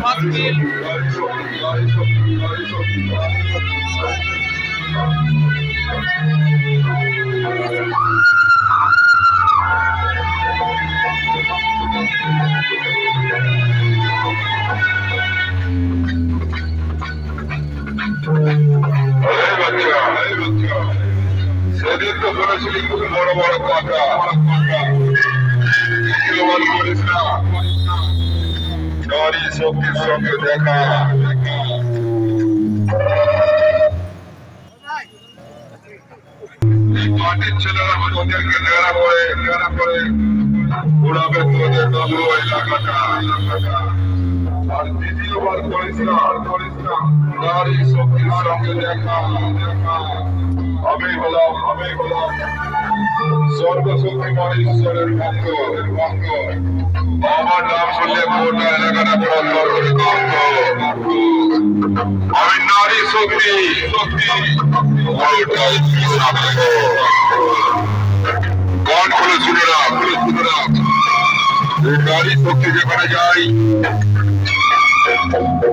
পাঁচ মিনিট। সেদিন তো বলেছিলি খুব বড় বড় কথা এগুলো করিস না নারী শক্তির সঙ্গে দেখা। সর্বশক্তিমান ঈশ্বরের ভক্ত। ভক্ত আমার নাম শুনলে গোটা আমি নারী শক্তি শক্তি গান খুলে শুনে খুলে শুনে রাখ নারী শক্তি যেখানে যাই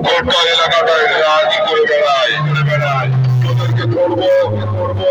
গোটা এলাকাটায় রাজ করে বেড়ায়। করে বেড়ায় তোদেরকে ধরবো ধরবো।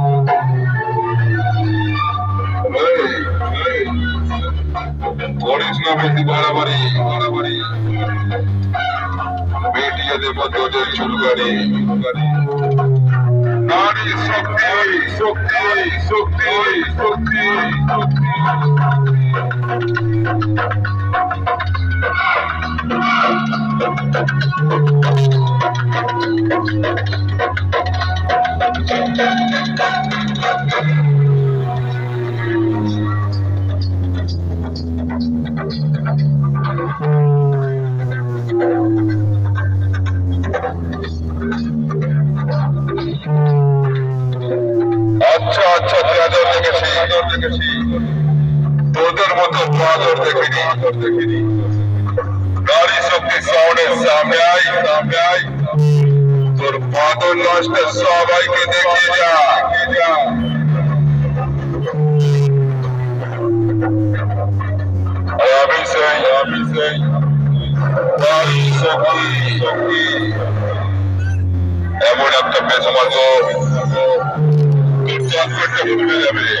করিস না বেশি বাড়াবাড়ি বাড়াবাড়ি। বেটিয়ে দেব তোদের চুলকারি নারী শক্তি শক্তি শক্তি শক্তি শক্তি। দেখেছি তোদের মতো বাদর দেখিনি নারী শক্তি সাউন্ডের সামনে আই সামনে আই তোর বাদর লাশটা সবাইকে দেখিয়ে যা। আমি সেই আমি সেই। নারী শক্তি শক্তি। এমন একটা বেশ মাত্র মারবো চক্করটা ভুলে যাবে।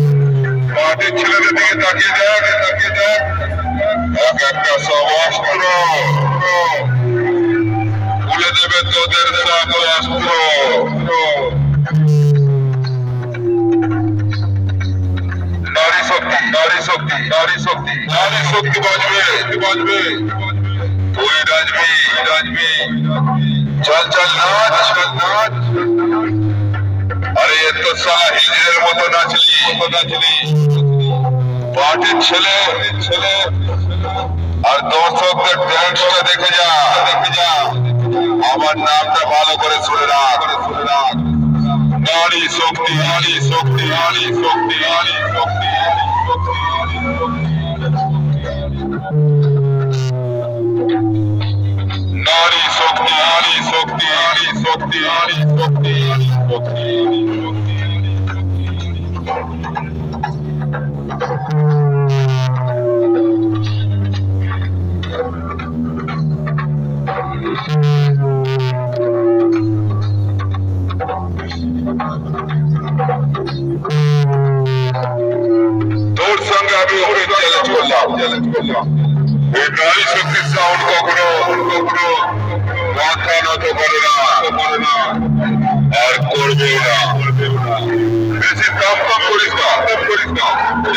মাটির ছেলেদের দিকে তাকিয়ে দেখ তাকিয়ে দেখ এক একটা সব অস্ত্র খুলে দেবে তোদের সব অস্ত্র নারী শক্তি নারী শক্তি নারী শক্তি নারী শক্তি বাজবে বাজবে তুই রাজবি রাজবি চল চল নাচ চল নাচ তো সাহিলের আমার নামটা ভালো করে শুনে রাখ নারী শক্তি নারী শক্তি নারী শক্তি নারী শক্তি নারী শক্তি নারী শক্তি নারী শক্তি নারী তোর সঙ্গে আমি ওকে চ্যালেঞ্জ করলাম। চ্যালেঞ্জ করলাম এই নারী শক্তির সাউন্ড কখনো কখনো মাথা নত করে না। করে না আর করবেও না। বেশি কাম কাম করিস না। কাম করিস না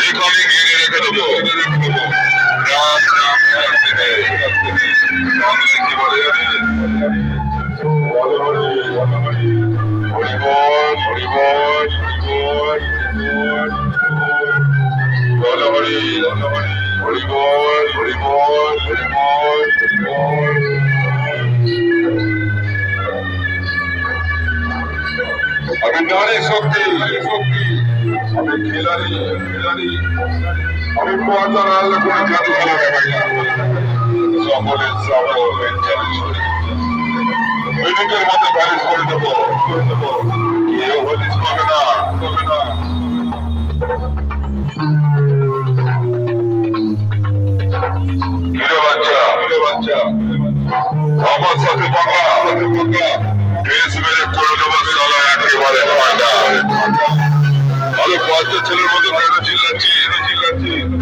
এখানে ঘিরে রেখে দেবো। রাম রাম করতে নে বাংলায় কি বলে জানিস হরি হরি বল হরি বল হরি বল হরি বল আমি নারী শক্তি শক্তি আমি খিলাড়ি খিলাড়ি আমি পর্দার আল্লাহ করে জাদু খেলা দেখাই সকলের জাদু মিনিটের মধ্যে ব্যালেন্স করে দেবো করে দেবো কেউ হলিস পাবে না পাবে না বাচ্চা আমার সাথে পাকা বেশ মেরে করে দেবো সালা একেবারে ঠান্ডা আরে বাচ্চা ছেলের মতো কেন চিল্লাচ্ছি চিল্লাচ্ছি